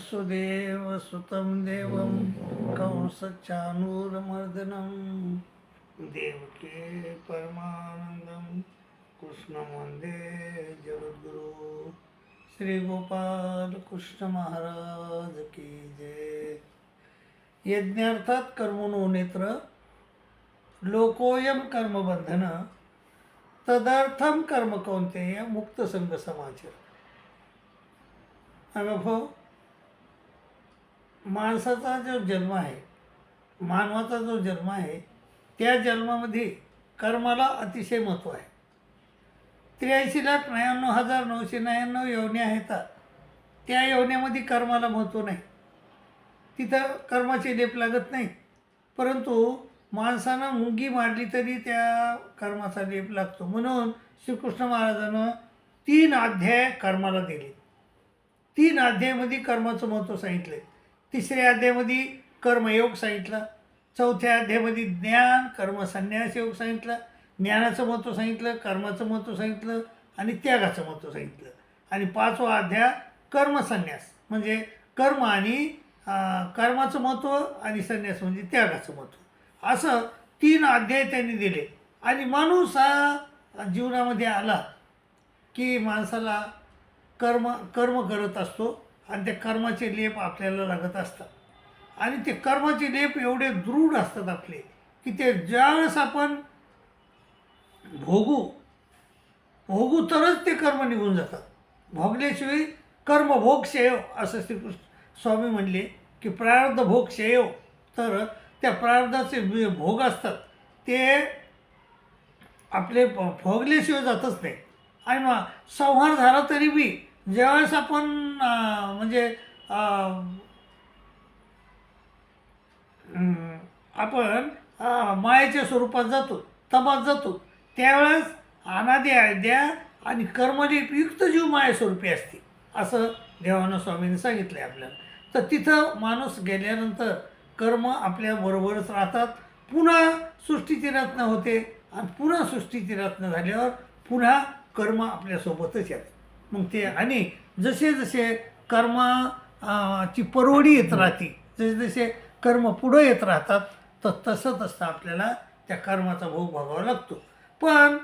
वसुदेवसुतं देवं कंसचानूरमर्दनं। देवके परमानन्दं कृष्णं वन्दे जगद्गुरु। श्रीगोपाल कृष्ण महाराज की जय। यज्ञार्थात कर्मणो नेत्र लोकोयम कर्मबंधन तदर्थम कर्म कौंतेय मुक्त संघ समाचार। अनुभव माणसाचा जो जन्म आहे मानवाचा जो जन्म आहे त्या जन्मामध्ये कर्माला अतिशय महत्त्व आहे. त्र्याऐंशी लाख नव्याण्णव हजार नऊशे नव्याण्णव योन्या आहेत. त्या योन्यामध्ये कर्माला महत्त्व नाही. तिथं कर्माचे लेप लागत नाही. परंतु माणसानं मुंगी मारली तरी त्या कर्माचा लेप लागतो. म्हणून श्रीकृष्ण महाराजानं तीन अध्याय कर्माला दिले. तीन अध्यायामध्ये कर्माचं महत्त्व सांगितलं तिसऱ्या अध्यायामध्ये कर्मयोग सांगितलं. चौथ्या अध्यायामध्ये ज्ञान कर्मसन्यास योग सांगितलं. ज्ञानाचं महत्त्व सांगितलं कर्माचं महत्त्व सांगितलं आणि त्यागाचं महत्त्व सांगितलं. आणि पाचवा अध्याय कर्मसन्यास. म्हणजे कर्म आणि कर्माचं महत्त्व आणि संन्यास म्हणजे त्यागाचं महत्त्व. असं तीन अध्याय त्यांनी दिले. आणि माणूस हा जीवनामध्ये आला की माणसाला कर्म कर्म करत असतो. आणि त्या कर्माचे लेप आपल्याला लागत असतात. आणि ते कर्माचे लेप एवढे दृढ असतात आपले की ते ज्यावेळेस आपण भोगू भोगू तरच ते कर्म निघून जातात. भोगल्याशिवाय कर्म भोग शेव असं श्रीकृष्ण स्वामी म्हणले की प्रारब्ध भोग शेव तर त्या प्रारब्धाचे जे भोग असतात ते आपले भोगल्याशिवाय जातच नाही. आणि मग संहार झाला तरी बी ज्यावेळेस आपण म्हणजे आपण मायेच्या स्वरूपात जातो तमात जातो त्यावेळेस अनादी अद्या आणि कर्मदीप युक्त जीव मायास्वरूपी असते असं देवानं स्वामींनी सांगितलं आहे आपल्याला. तर तिथं माणूस गेल्यानंतर कर्म आपल्या बरोबरच राहतात. पुन्हा सृष्टीची रत्न होते आणि पुन्हा सृष्टीची रत्न झाल्यावर पुन्हा कर्म आपल्यासोबतच येतात. मग ते आणि जसे जसे कर्म ची परवडी येत राहते जसे जसे कर्म पुढं येत राहतात तर तसं तसं आपल्याला त्या कर्माचा भोग भोगावा लागतो. पण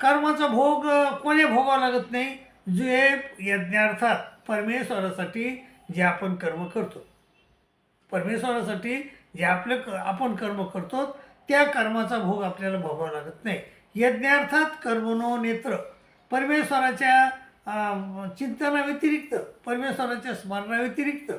कर्माचा भोग कोणी भोगावा लागत नाही? जे यज्ञार्थात परमेश्वरासाठी जे आपण कर्म करतो. परमेश्वरासाठी जे आपले क आपण कर्म करतो त्या कर्माचा भोग आपल्याला भोगावा लागत नाही. यज्ञार्थात कर्मनो नेत्र. परमेश्वराच्या चिंतनाव्यतिरिक्त परमेश्वराच्या स्मरणाव्यतिरिक्त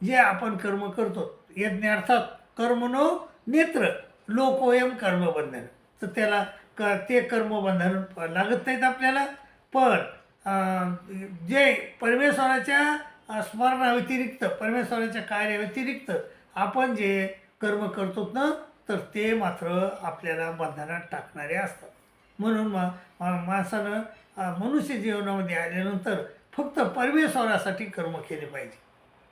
जे आपण कर्म करतो यज्ञार्थात कर्मनो नेत्र लोकोयम कर्मबंधन. तर त्याला क ते कर्मबंधन लागत नाहीत आपल्याला पण जे परमेश्वराच्या स्मरणाव्यतिरिक्त परमेश्वराच्या कार्याव्यतिरिक्त आपण जे कर्म करतो ना तर ते मात्र आपल्याला बंधनात टाकणारे असतात. म्हणून मा माणसानं मनुष्य जीवनामध्ये आल्यानंतर फक्त परमेश्वरासाठी कर्म केले पाहिजे.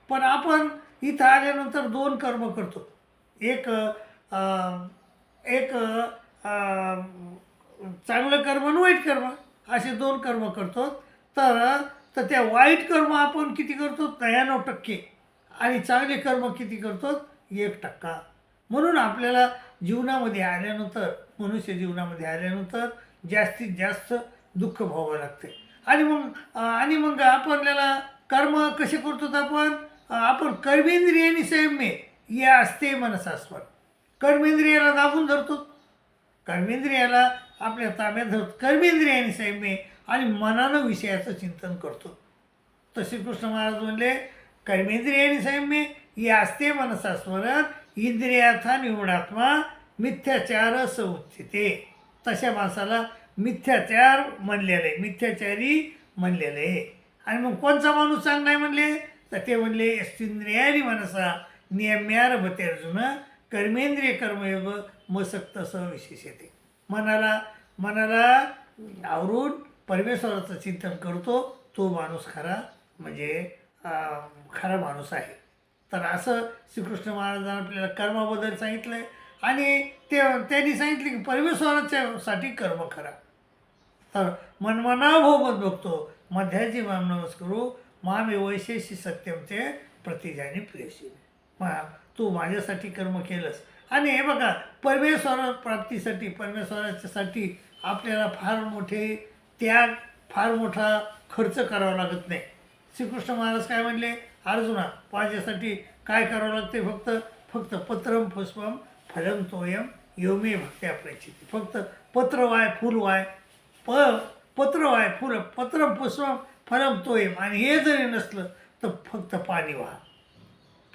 पण आपण इथं आल्यानंतर दोन कर्म करतो. एक एक चांगलं कर्म आणि वाईट कर्म असे दोन कर्म करतो. तर तर त्या वाईट कर्म आपण किती करतो? त्र्याण्णव टक्के. आणि चांगले कर्म किती करतो? एक टक्का. म्हणून आपल्याला जीवनामध्ये आल्यानंतर मनुष्य जीवनामध्ये आल्यानंतर जास्तीत जास्त दुःख भोगावं लागते. आणि मग आणि मग आपल्याला कर्म कसे करतो आपण आपण कर्मेंद्रियानी संयमे या असते मनसास्वर. कर्मेंद्रियाला दाबून धरतो. कर्मेंद्रियाला आपल्या ताब्यात धरतो. कर्मेंद्रियाने संयमे आणि मनानं विषयाचं चिंतन करतो. तसे कृष्ण महाराज म्हणले कर्मेंद्रियाने संयमे या असते मनसा इंद्रियाथा निवडात्मा मिथ्याचार संस्थिते तशा माणसाला मिथ्याचार म्हणलेलं आहे मिथ्याचारी म्हणलेलं. आहे आणि मग कोणचा माणूस चांगला आहे म्हणले? तर ते म्हणले सिंद्रियारी माणसा नियम्यार भते अर्जुन कर्मेंद्रिय कर्मयोग मसक्त विशेष येते मनाला मनाला आवरून परमेश्वराचं चिंतन करतो तो माणूस खरा म्हणजे खरा माणूस आहे. तर असं श्रीकृष्ण महाराजांनी आपल्याला कर्माबद्दल सांगितलं आहे आणि ते त्यांनी सांगितले की परमेश्वराच्यासाठी कर्म करा. तर मनमनाभोबत बघतो. मध्याची माम नमस्करू. मामे वैशेषी सत्यम ते प्रतिजाने प्रियशी मा तू माझ्यासाठी कर्म केलंस. आणि हे बघा परमेश्वर प्राप्तीसाठी परमेश्वराच्यासाठी आपल्याला फार मोठे त्याग फार मोठा खर्च करावा लागत नाही. श्रीकृष्ण महाराज काय म्हणले? अर्जुना माझ्यासाठी काय करावं लागते फक्त फक्त पत्रम पुष्पम फलम तोयम योमे भक्त्या प्रचिती फक्त पत्र वाय फुल वाय प पत्र वाय फुल पत्र पुष्पम फलम तोयम. आणि हे जरी नसलं तर फक्त पाणी वाहा.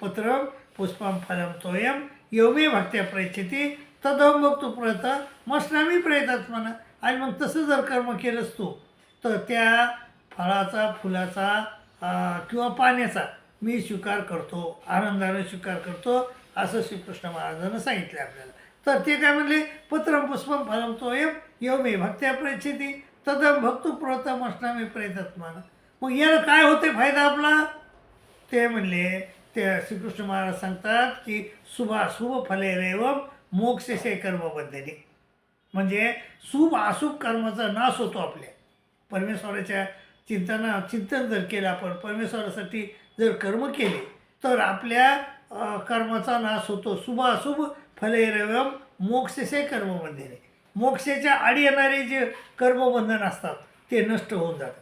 पत्रम पुष्पम फलम तोयम योमे भक्त्या प्रयच्छती तदम मग तू प्रयत मस्नामी प्रयतात म्हणा आणि मग तसं जर कर्म केलंस तू तर त्या फळाचा फुलाचा किंवा पाण्याचा मी स्वीकार करतो आनंदाने स्वीकार करतो असं श्रीकृष्ण महाराजांना सांगितलं आपल्याला. तर ते काय म्हणले पत्रम पुष्पम फलम तोयम योमे भक्त्या प्रेक्षिती तदम भक्तू प्रथम मस्नामी प्रयतात मग याला काय होते फायदा आपला? ते म्हणले ते श्रीकृष्ण महाराज सांगतात की शुभाशुभ फले रेवम मोक्षशे कर्मबद्धने म्हणजे शुभ अशुभ कर्माचा नाश होतो आपल्या. परमेश्वराच्या चिंतना चिंतन जर केलं आपण परमेश्वरासाठी जर कर्म केले तर आपल्या कर्माचा नाश होतो. शुभ अशुभ फले कर्मबंधने. मोक्षाच्या आडी येणारे जे कर्मबंधन असतात ते नष्ट होऊन जातात.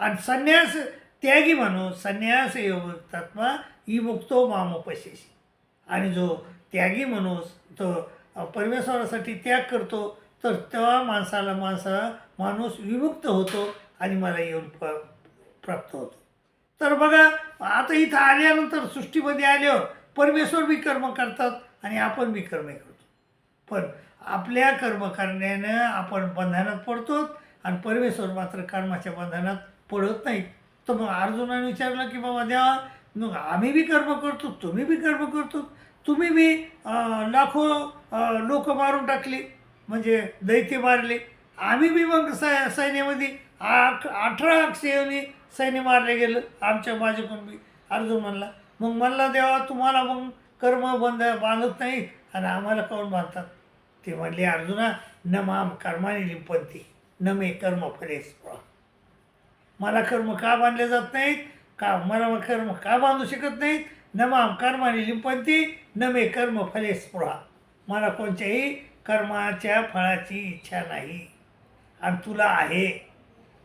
आणि संन्यास त्यागी माणूस संन्यास योगात्मा ई मुक्तो मामोपशेशी आणि जो त्यागी माणूस तो परमेश्वरासाठी त्याग करतो तर तेव्हा माणसाला माणसा माणूस विमुक्त होतो आणि मला येऊन प प्राप्त होतो. तर बघा आता इथं आल्यानंतर सृष्टीमध्ये आल्यावर हो, परमेश्वर बी कर्म करतात आणि आपण बी कर्म करतो. पण आपल्या कर्म करण्यानं आपण बंधनात पडतो आणि परमेश्वर मात्र कर्माच्या बंधनात पडत नाही. तर मग अर्जुनाने विचारलं की बाबा देवा मग आम्ही बी कर्म करतो तुम्ही बी कर्म करतो. तुम्ही बी लाखो लोक मारून टाकली म्हणजे दैत्य मारले. आम्ही बी मग सै सैन्यामध्ये आठ अठरा अक्षयनी सैन्य मारले गेलं. आमच्या माझे बी अर्जुन म्हणला मग म्हणला देवा तुम्हाला मग कर्म बंध बांधत नाही आणि आम्हाला काऊन बांधतात? ते म्हणले अर्जुना न माम कर्माने लिंपंती न मे कर्म फरेस मला कर्म का बांधले जात नाहीत? का मला मग कर्म का बांधू शकत नाहीत? न माम कर्माने लिंपंती न मे कर्म फले स्पृहा मला कोणत्याही कर्माच्या फळाची इच्छा नाही आणि तुला आहे.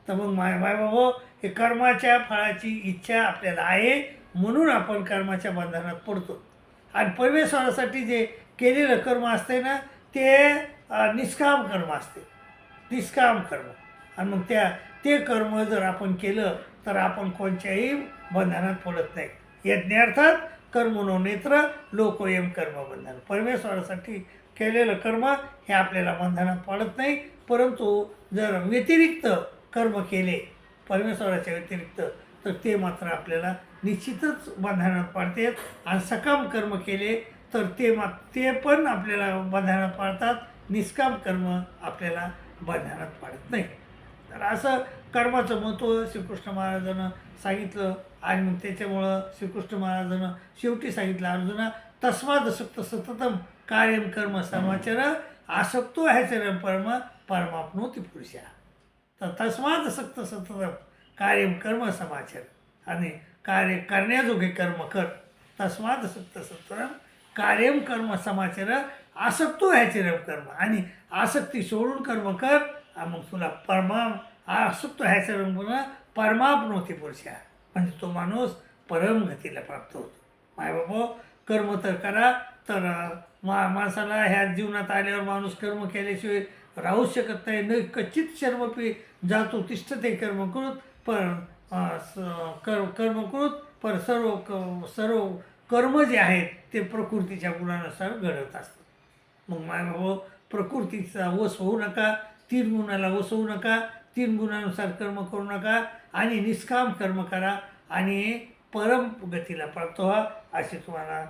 तर मग माय माय बाबो हे कर्माच्या फळाची इच्छा आपल्याला आहे म्हणून आपण कर्माच्या बंधनात पडतो. आणि परमेश्वरासाठी जे केलेलं कर्म असते ना ते निष्काम कर्म असते निष्काम कर्म. आणि मग त्या ते कर्म जर आपण केलं तर आपण कोणत्याही बंधनात पडत नाही. यज्ञार्थात कर्मनो नेत्र लोकोयम कर्मबंधन परमेश्वरासाठी केलेलं कर्म हे आपल्याला बंधनात पडत नाही परंतु जर व्यतिरिक्त कर्म केले परमेश्वराच्या व्यतिरिक्त तर ते मात्र आपल्याला निश्चितच बंधनात पाडते. आणि सकाम कर्म केले तर ते मा ते पण आपल्याला बंधनात पाडतात. निष्काम कर्म आपल्याला बंधनात पाडत नाही. तर असं कर्माचं महत्त्व श्रीकृष्ण महाराजानं सांगितलं आणि मग त्याच्यामुळं श्रीकृष्ण महाराजानं शेवटी सांगितलं अर्जुना तस्माद सक्त सततम कार्यम कर्म समाचार आसक्तो ह्याचरम परम परमाप्नोती पुरुषा. तस्मात सक्त सतत कार्यम कर्म समाचार। आणि कार्य करण्याजोगे कर्म कर। तस्मात सक्त सततम कार्यम कर्म समाचार आसक्तो ह्याचरम कर्म। आणि आसक्ती सोडून कर्म कर। मग तुला परमा आसक्तो ह्याचरम पुन्हा परमाप्नोती पुरुषा। म्हणजे तो माणूस परमगतीला प्राप्त होतो। माय बाबा कर्म तर करा तर मा माणसाला ह्या जीवनात आल्यावर माणूस कर्म केल्याशिवाय राहूच शकत नाही. न कच्चित शर्मपी जातो तिष्ठ ते कर्मकृत पण स- कर्म कर्मकृत पर सर्व क सर्व कर्म जे आहेत ते प्रकृतीच्या गुणानुसार घडत असतात. मग माय भाऊ प्रकृतीचा वस होऊ नका तीन गुणाला वस होऊ नका तीन गुणानुसार कर्म करू नका आणि निष्काम कर्म करा आणि परम गतीला प्राप्त व्हा अशी तुम्हाला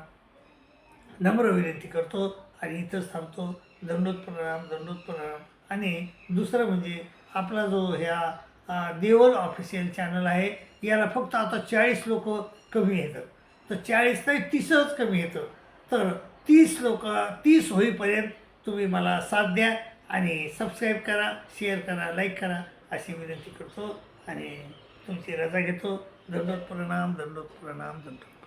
नम्र विनंती करतो आणि इथंच थांबतो. दंडोत प्रणाम दंडोत प्रणाम. आणि दुसरं म्हणजे आपला जो ह्या देवल ऑफिशियल चॅनल आहे याला फक्त आता चाळीस लोक कमी येतात तर चाळीस नाही तीसच कमी येतं तर तीस लोक तीस होईपर्यंत तुम्ही मला साथ द्या आणि सबस्क्राईब करा शेअर करा लाईक करा अशी विनंती करतो. आणि तुमची रजा घेतो. दंडोत प्रणाम दंडोत प्रणाम दंडोत